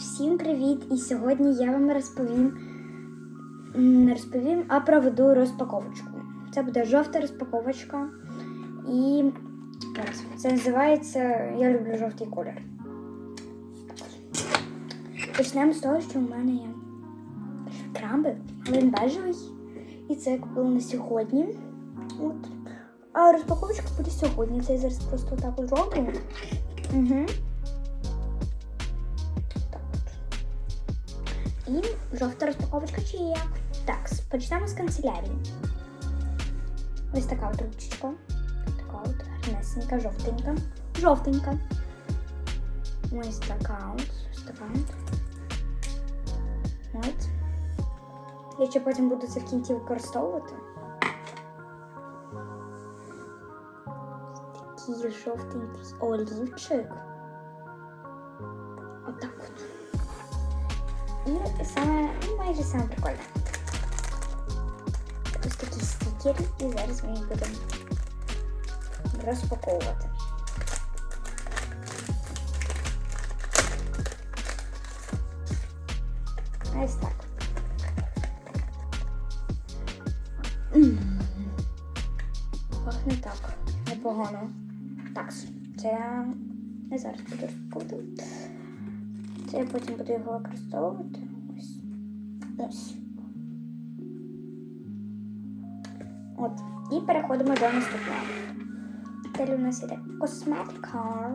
Всім привіт! І сьогодні я вам розповім, м, розповім, а проведу розпаковочку. Це буде жовта розпаковочка. І це називається Я люблю жовтий колір. Почнемо з того, що в мене є крамби, він бежевий. І це я купила на сьогодні. От. А розпаковочка буде сьогодні. Це я зараз просто так роблю. Угу. І жовта розпаковочка чи є. Так, почнемо з канцелярії. Ось така от ручечка. Така от гарнесенька, жовтенька. Жовтенька. Ось така от. Ось така от. От. Я ще потім буду це в кінці використовувати. Такий жовтенький олівчик. І саме, ну, майже саме прикольне. Ось такі стікери, і зараз ми їх будемо розпаковувати. Ось так. Пахне так. Непогано. Так, це я зараз буду розпаковувати. Це я потім буду його використовувати. Ось. Ось. От. І переходимо до наступного. Далі у нас іде косметика.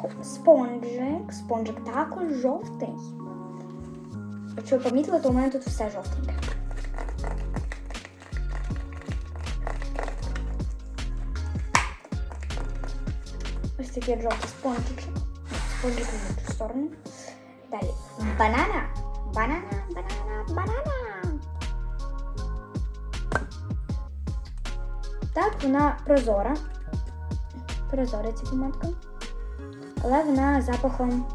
Ко- Спонжик. Спонжик також жовтий. Якщо ви помітили, то у мене тут все жовтеньке. Ось такий жовтий. Спонжик іншу сторону. Далі. Банана. Банана, банана, банана. Так, вона прозора. Прозора ця помадка. Але вона запахом.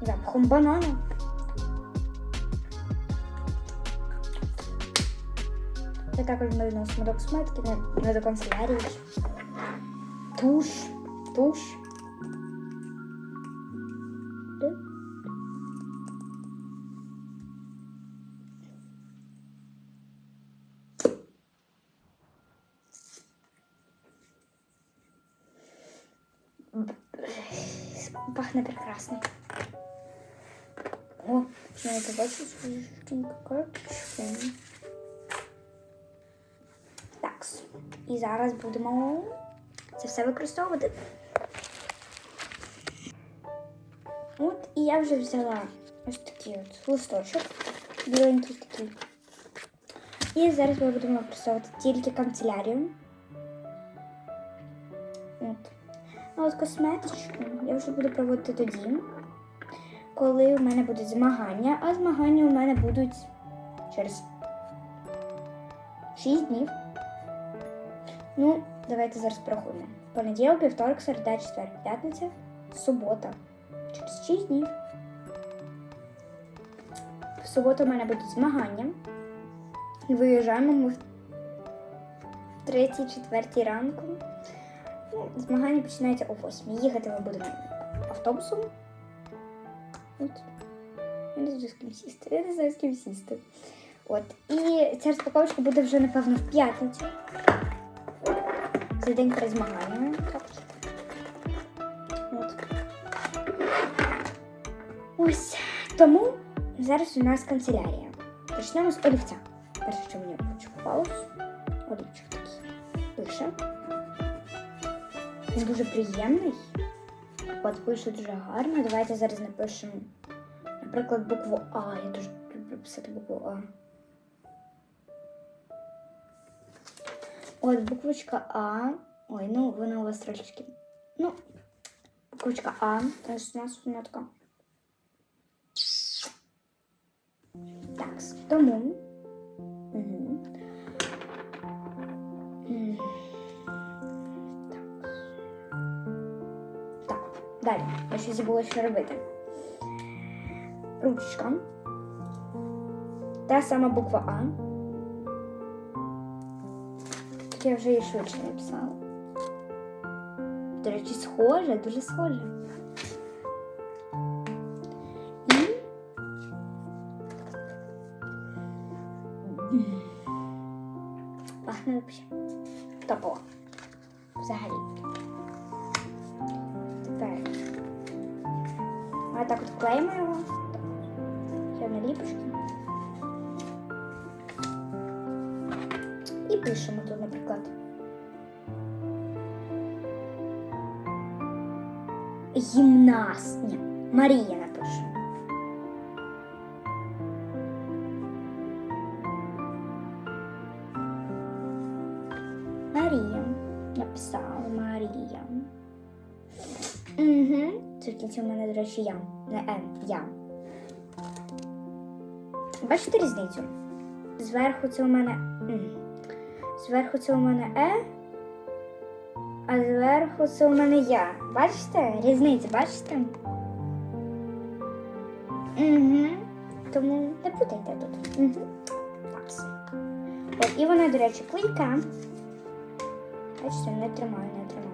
Запахом банана. Це також ми відносимо до косметики, не, не до канцелярії. Туш. Туш. Пахне прекрасно. О, я побачу свою жовтеньку карточку. Так. І зараз будемо це все використовувати. От і я вже взяла ось такий от листочок, біленький такий. І зараз ми будемо використовувати тільки канцелярію. А от косметичку я вже буду проводити тоді, коли у мене будуть змагання, а змагання у мене будуть через 6 днів. Ну, давайте зараз порахуємо. Понеділок, вівторок, середа, четвер, п'ятниця, субота. Через 6 днів. В суботу у мене будуть змагання. І виїжджаємо ми в 3-4 ранку. Змагання починаються о 8. Їхати ми будемо автобусом. От. Я не знаю, з ким сісти. Я не знаю, з ким сісти. От. І ця розпаковочка буде вже, напевно, в п'ятницю. За день перед змаганнями. От. Ось. Тому зараз у нас канцелярія. Почнемо з олівця. Перше, що мені почекалось. Олівчик такий. Пише. Він дуже приємний. От пише дуже гарно. Давайте зараз напишемо, наприклад, букву А. Я дуже люблю писати букву А. От буквочка А. Ой, ну вона у вас трошечки. Ну, буквочка А. Теж у нас вона така. Так, тому. Далі, я ще забула що робити. Ручка. Та сама буква А. Так я вже її швидше написала. До речі, схоже, дуже схоже. І... Пахне взагалі. Топово. Взагалі. Так от клеїмо його. Ще наліпочки. І пишемо тут, наприклад. Гімнастня. Марія напишемо. Марія. Написала Марія. Угу. Це в у мене, до речі, я. Не Н, я. Бачите різницю? Зверху це у мене. Зверху це у мене Е, а зверху це у мене я. Бачите? Різницю, бачите? Угу. Тому не путайте тут. Угу. От, і вона, до речі, клейка. Бачите, не тримаю, не тримаю.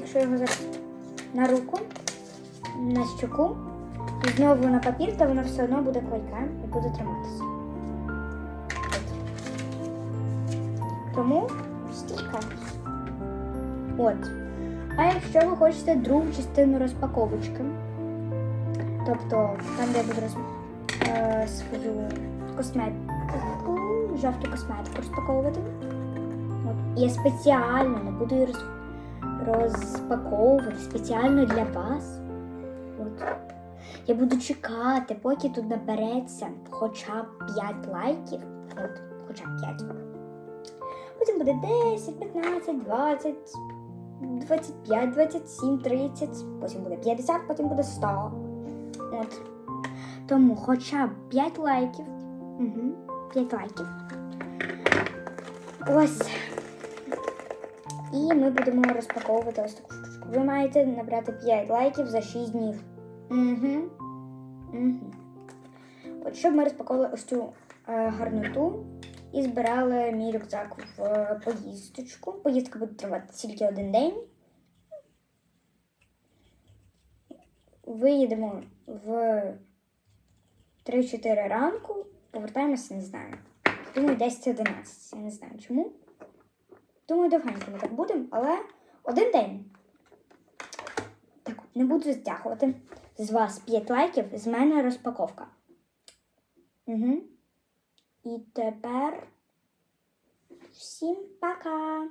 Якщо його зараз на руку, на щоку, і знову на папір, то воно все одно буде клейка і буде триматися. Тому стійка. От. А якщо ви хочете другу частину розпаковочки, тобто там, де я буду роз... е, свою косметику, жовту косметику розпаковувати. От. Я спеціально не буду її роз... розпаковувати спеціально для вас. От. Я буду чекати, поки тут набереться хоча б 5 лайків. От, хоча б 5. Потім буде 10, 15, 20, 25, 27, 30, потім буде 50, потім буде 100. От. Тому хоча б 5 лайків. Угу, 5 лайків. Ось. І ми будемо розпаковувати ось таку штучку. Ви маєте набрати 5 лайків за 6 днів. Угу. Угу. От щоб ми розпаковували ось цю е, гарноту і збирали мій рюкзак в е, поїздочку. Поїздка буде тривати тільки один день. Виїдемо в 3-4 ранку, повертаємося, не знаю. Думаю, 10-11. Я не знаю чому. Думаю, довгенько ми так будемо, але один день. Так, не буду затягувати. З вас 5 лайків, з мене розпаковка. Угу. І тепер всім пока!